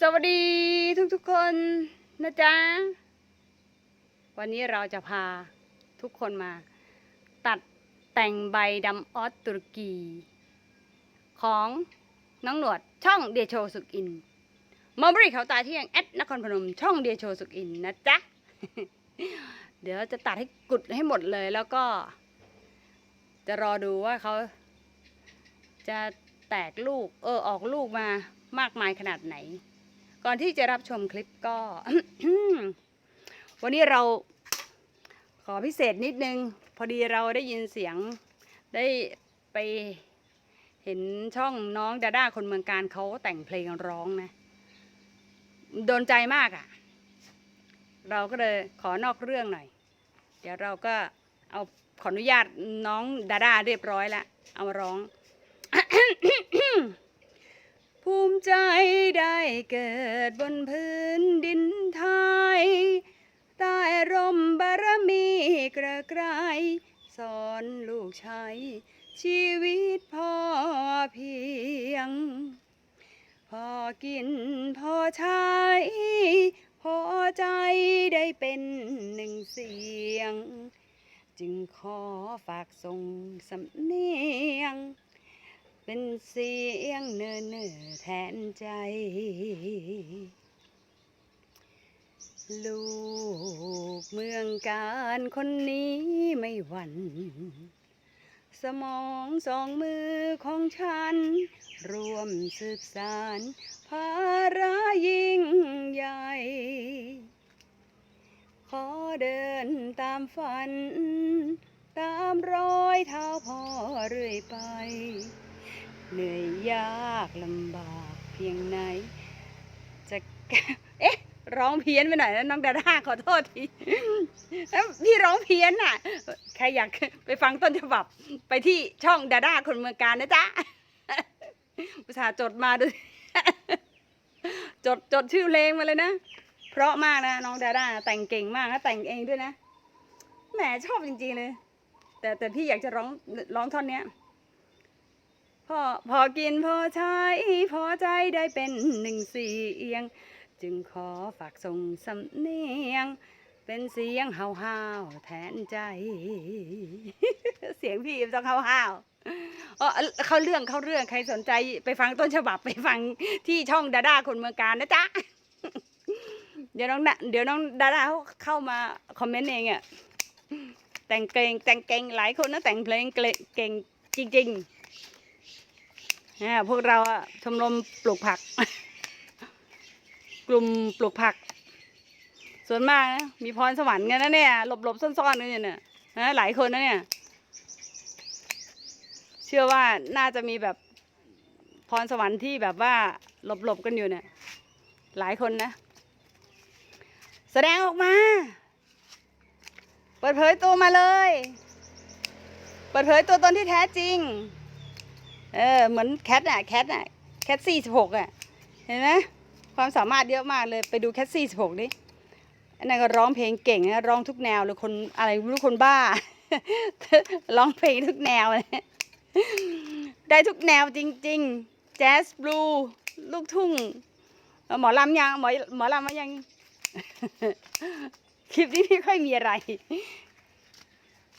สวัสดีทุกทุกๆคนนะจ๊ะ วันนี้เราจะพาทุกคนมา ตัดแต่งใบดำออสตุรกี ของน้องหนวดช่องเดโชสุกอินมอมบรีเขาตาเที่ยงแอดนครพนมช่องเดโชสุกอินนะจ๊ะ เดี๋ยวจะตัดให้กุดให้หมดเลยแล้วก็ จะรอดูว่าเขาจะแตกลูก เออออกลูกมามากมายขนาดไหน ก่อนที่จะรับชมคลิปก็ วันนี้เราขอพิเศษนิดนึง พอดีเราได้ยินเสียงได้ไปเห็นช่องน้องดาด้าคนเมืองการเขาแต่งเพลงร้องนะ โดนใจมากอะ่ะ เราก็เลยขอนอกเรื่องหน่อย เดี๋ยวเราก็เอาขออนุญาตน้องดาด้าเรียบร้อยแล้วเอามาร้อง ภูมิใจได้เกิดบนพื้นดินไทย ใต้ร่มบารมีกระไกรสอนลูกชายชีวิตพอเพียง พอกินพอใช้ พอใจได้เป็นหนึ่งเสียง จึงขอฝากส่งสำเนียง เป็นเสียงเนอเนอๆแทนใจ ลูกเมืองการคนนี้ไม่หวั่น สมองสองมือของฉัน รวมสืบสารภาระยิ่งใหญ่ ขอเดินตามฝัน ตามรอยเท้าพ่อเรื่อยไป เหนื่อยยากลำบากเพียงไหน จะเอ๊ะร้องเพี้ยนไปหน่อยนะน้องดาด้าขอโทษทีแล้วพี่ร้องเพี้ยนน่ะใครอยากไปฟังต้นฉบับ ไปที่ช่องดาด้าคนเมืองการนะจ๊ะอุตส่าจดมาดูจดจดชื่อเพลงมาเลยนะ เพราะมากนะน้องดาด้าแต่งเก่งมากนะแต่งเองด้วยนะแหมชอบจริงๆเลย แต่แต่พี่อยากจะร้องร้องท่อนเนี้ย พอพอกินพอใช้ พอใจได้เป็นหนึ่งเสียง จึงขอฝากส่งสำเนียง เป็นเสียงห้าวห้าวๆแทนใจ เสียงพี่ต้องห้าวห้าวๆอ๋อเขาเรื่องเขาเรื่องใครสนใจไปฟังต้นฉบับไปฟังที่ช่องดาด้าคนเมืองการนะจ๊ะ เดี๋ยวน้องเดี๋ยวน้องดาด้าเข้ามาคอมเมนต์เองอะแต่งเก่งแต่งเก่งหลายคนนะแต่งเพลงเก่งจริง ๆ พวกเราชมรมปลูกผัก กลุ่มปลูกผัก ส่วนมากนะมีพรสวรรค์กันนะเนี่ยหลบหลบซ่อนๆกันอยู่เนี่ยนะหลายคนนะเนี่ย เชื่อว่าน่าจะมีแบบพรสวรรค์ที่แบบว่าหลบหลบกันอยู่เนี่ย หลายคนนะ แสดงออกมา เปิดเผยตัวมาเลย เปิดเผยตัวตนที่แท้จริง เออเหมือนแคทอะแคทอะแคทสี่สิบหกอะเห็นไหมความสามารถเยอะมากเลยไปดูแคทสี่สิบหกดิอันนั้นก็ร้องเพลงเก่งนะร้องทุกแนวเลยคนอะไรไม่รู้คนบ้า ร้องเพลงทุกแนวเลยได้ทุกแนวจริง ๆ แจ๊สบลูลูกทุ่งหมอลำยังหมอหมอลำมายัง คลิปนี้ไม่ค่อยมีอะไร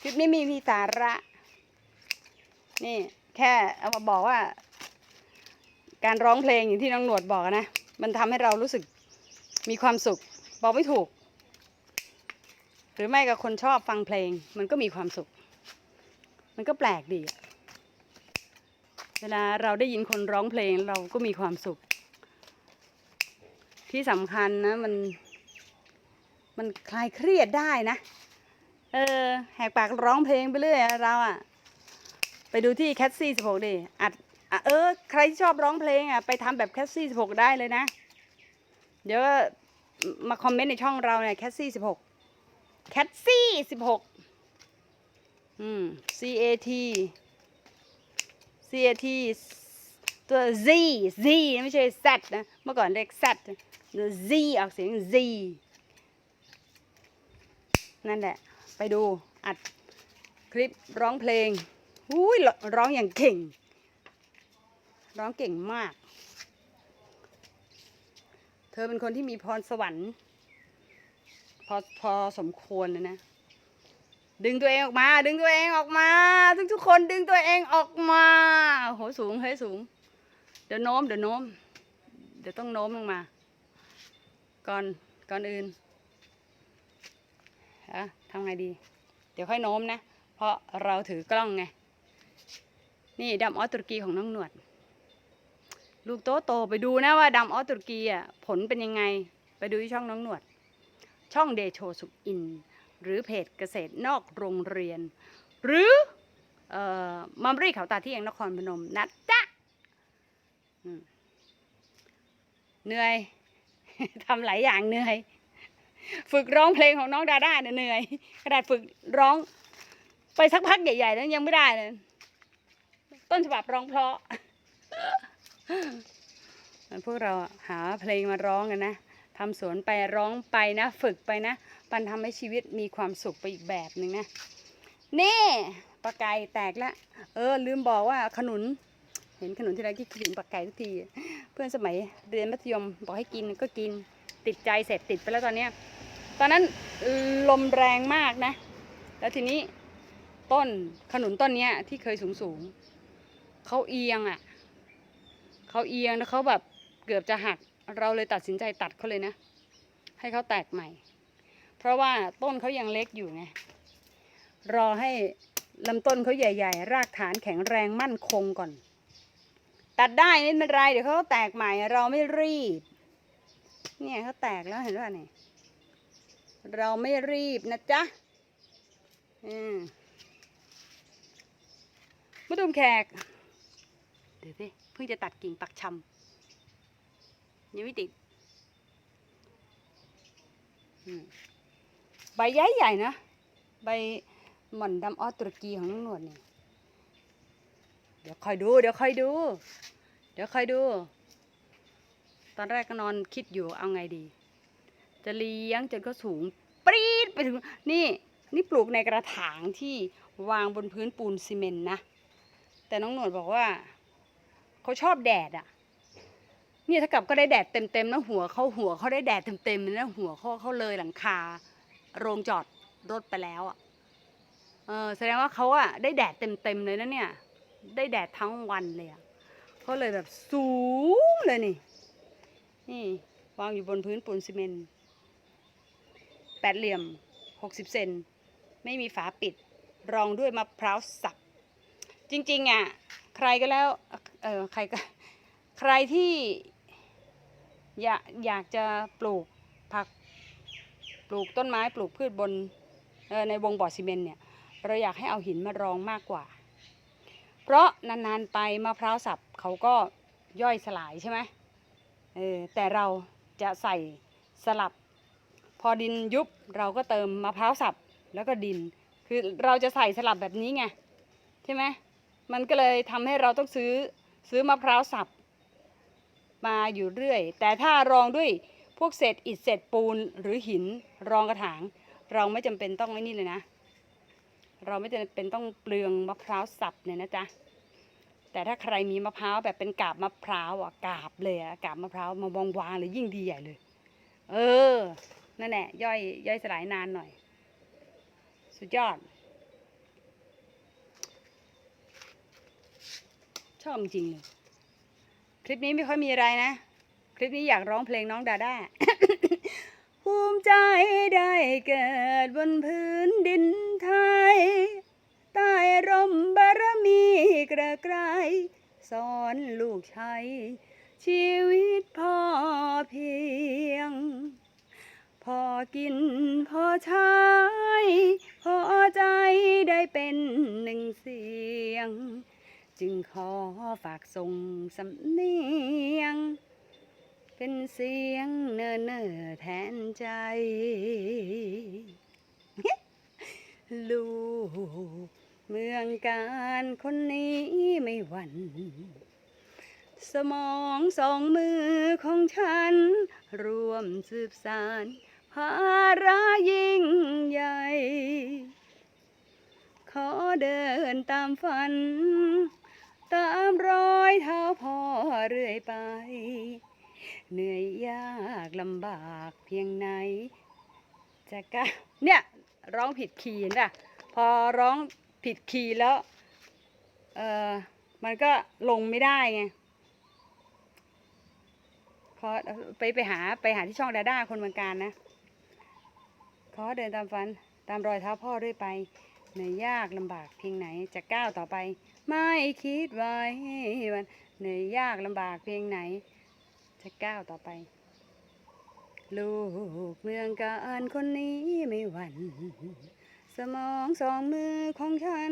คลิปนี้มีมีสาระ นี่ แค่เอามาบอกว่า การร้องเพลงอย่างที่น้องหนวดบอกนะ มันทำให้เรารู้สึกมีความสุข บอกไม่ถูก หรือไม่กับคนชอบฟังเพลง มันก็มีความสุข มันก็แปลกดี เวลาเราได้ยินคนร้องเพลงเราก็มีความสุข ที่สำคัญนะมันมันคลายเครียดได้นะ เออ แหกปากร้องเพลงไปเรื่อยเราอะ ไปดูที่แคทซี่สิบหกดิอัดเออ ใครที่ชอบร้องเพลงอะไปทำแบบแคทซี่สิบหกได้เลยนะ เดี๋ยวมาคอมเมนต์ในช่องเราเนี่ยแคทซี่สิบหกแคทซี่สิบหกอืม C A T C A T ตัว Z Z ไม่ใช่ Z นะ เมื่อก่อนเรียก Z Z ออกเสียง Z นั่นแหละ ไปดูอัดคลิปร้องเพลง อุ้ยร้องอย่างเก่ง ร้องเก่งมาก เธอเป็นคนที่มีพรสวรรค์ พอพอสมควรเลยนะ ดึงตัวเองออกมา ดึงตัวเองออกมา ทุกทุกคนดึงตัวเองออกมาโหสูงเฮ้ยสูง เดี๋ยวโน้มเดี๋ยวโน้ม เดี๋ยวต้องโน้มลงมา ก่อนก่อนอื่นอะทำไงดี เดี๋ยวค่อยโน้มนะ เพราะเราถือกล้องไง นี่ดำออสตุรกีของน้องหนวด ลูกโตโตไปดูนะว่าดำออสตุรกีอะผลเป็นยังไง ไปดูที่ช่องน้องหนวด ช่องเดโชสุขอิน หรือเพจเกษตรนอกโรงเรียน หรือเอ่อมัมรี่เขาตาที่ยังนครพนมนะจ๊ะเหนื่อยทำหลายอย่างเหนื่อย ฝึกร้องเพลงของน้องดาด้าเนี่ยเหนื่อยขนาดฝึกร้องไปสักพักใหญ่ๆแล้วยังไม่ได้เลย ต้นฉบับร้องเพราะพวกเราหาเพลงมาร้องกันนะทำสวนไปร้องไปนะ ฝึกไปนะปันทำให้ชีวิตมีความสุขไปอีกแบบหนึ่งนะนี่ปลาไก่แตกแล้วเออ ลืมบอกว่าขนุน เห็นขนุนที่ไรที่คิดถึงปลาไก่ทุกที เพื่อนสมัยเรียนมัธยมบอกให้กินก็กินติดใจเสร็จติดไปแล้วตอนเนี้ยตอนนั้นลมแรงมากนะ แล้วทีนี้ต้นขนุนต้นเนี้ยที่เคยสูงสูง เขาเอียงอะเขาเอียงแล้วเขาแบบเกือบจะหัก เราเลยตัดสินใจตัดเขาเลยนะ ให้เขาแตกใหม่ เพราะว่าต้นเขายังเล็กอยู่ไง รอให้ลำต้นเขาใหญ่ ๆ รากฐานแข็งแรงมั่นคงก่อน ตัดได้ไม่เป็นไรเดี๋ยวเขาแตกใหม่ เราไม่รีบ เนี่ยเขาแตกแล้วเห็นป่ะเนี่ยเราไม่รีบนะจ๊ะอืมมาดูมแขก ดี๋ยวสิเพิ่งจะตัดกิ่งปักชำยังไม่ติดใบใหญ่ใหญ่นะ ใบหม่อนดำออตุรกีของน้องหนวดนี่ เดี๋ยวคอยดู เดี๋ยวคอยดู เดี๋ยวคอยดู ตอนแรกก็นอนคิดอยู่เอาไงดี จะเลี้ยงจนเขาสูงปรี๊ดไปถึง นี่ นี่ปลูกในกระถางที่วางบนพื้นปูนซีเมนต์นะ แต่น้องหนวดบอกว่า เขาชอบแดดอะ เนี่ยถ้ากลับก็ได้แดดเต็มๆนะหัวเขาหัวเขาได้แดดเต็มๆนะหัวเขาเขาเลยหลังคา โรงจอดรถไปแล้วอะ เออแสดงว่าเขาอะได้แดดเต็มๆเลยนะเนี่ย ได้แดดทั้งวันเลยอะเขาเลยแบบสูงเลยนี่ นี่วางอยู่บนพื้นปูนซีเมนต์แปดเหลี่ยมหกสิบเซนไม่มีฝาปิด รองด้วยมะพร้าวสับ จริงๆอะ ใครก็แล้ว เออใครก็ใครที่อยากอยากจะปลูกผักปลูกต้นไม้ปลูกพืชบนออในวงบ่อซีเมนเนี่ยเราอยากให้เอาหินมารองมากกว่า เพราะนานๆไปมะพร้าวสับเขาก็ย่อยสลายใช่ไหมเออแต่เราจะใส่สลับ พอดินยุบเราก็เติมมะพร้าวสับแล้วก็ดิน คือเราจะใส่สลับแบบนี้ไงใช่ไหมมันก็เลยทำให้เราต้องซื้อ ซื้อมะพร้าวสับ มาอยู่เรื่อย แต่ถ้ารองด้วยพวกเศษอิฐเศษปูนหรือหินรองกระถาง เราไม่จำเป็นต้องไอ้นี่เลยนะ เราไม่จำเป็นต้องเปลืองมะพร้าวสับเนี่ยนะจ๊ะแต่ถ้าใครมีมะพร้าวแบบเป็นกาบมะพร้าวอะกาบเลยอะกาบมะพร้าวมาวางวางๆเลยยิ่งดีใหญ่เลย เออนั่นแหละย่อยย่อยสลายนานหน่อย สุดยอด ชอบจริงเลยคลิปนี้ไม่ค่อยมีอะไรนะ คลิปนี้อยากร้องเพลงน้องดาด้าภูมิใจได้เกิดบนพื้นดินไทยใต้ร่มบารมีกระไกรสอนลูกชายชีวิตพอเพียง พอกินพอใช้พอใจได้เป็นหนึ่งเสียง จึงขอฝากส่งสำเนียง เป็นเสียงเนิ่นๆแทนใจ ลูกเมืองการคนนี้ไม่หวั่นสมองสองมือของฉัน รวมสืบสานภาระยิ่งใหญ่ ขอเดินตามฝัน ตามรอยเท้าพ่อเรื่อยไป เหนื่อยยากลำบากเพียงไหน จะก้าเนี่ยร้องผิดคีย์นะพอร้องผิดคีย์แล้ว เออมันก็ลงไม่ได้ไงขอไปไปหาไปหาที่ช่องดาด้าคนเมืองการนะขอเดินตามฝันตามรอยเท้าพ่อเรื่อยไป เหนื่อยยากลำบากเพียงไหนจะก้าวต่อไป ไม่คิดไว้วันเหนื่อยยากลำบากเพียงไหน จะก้าวต่อไป ลูกเมืองการคนนี้ไม่หวั่นสมองสองมือของฉัน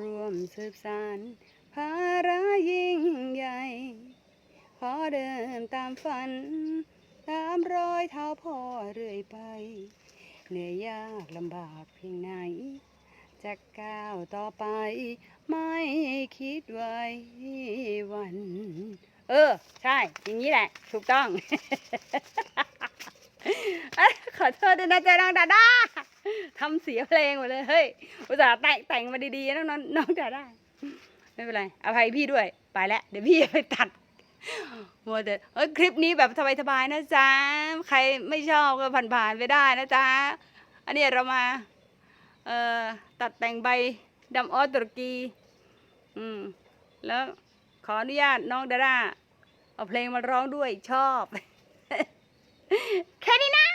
รวมสืบสานภาระยิ่งใหญ่ ขอเดินตามฝัน ตามรอยเท้าพ่อเรื่อยไป เหนื่อยยากลำบากเพียงไหน จะก้าวต่อไป ไม่คิดไว้วัน เออ ใช่ อย่างนี้แหละ ถูกต้องเอ้ยขอโทษด้วยนะเจ๊น้องดาด้าทำเสียเพลงหมดเลย เฮ้ย อุตส่าห์แต่งแต่งมาดีๆ น้องน้องดาด้าไม่เป็นไร อภัยพี่ด้วย ไปแล้ว เดี๋ยวพี่ไปตัดมัวแต่เอ้ยคลิปนี้แบบสบายๆนะจ๊ะ ใครไม่ชอบก็ผ่านๆไปได้นะจ๊ะ อันนี้เรามา ตัดแต่งใบดำออสตุรกี อืม แล้วขออนุญาตน้องดาราเอาเพลงมาร้องด้วยชอบ แค่นี้นะ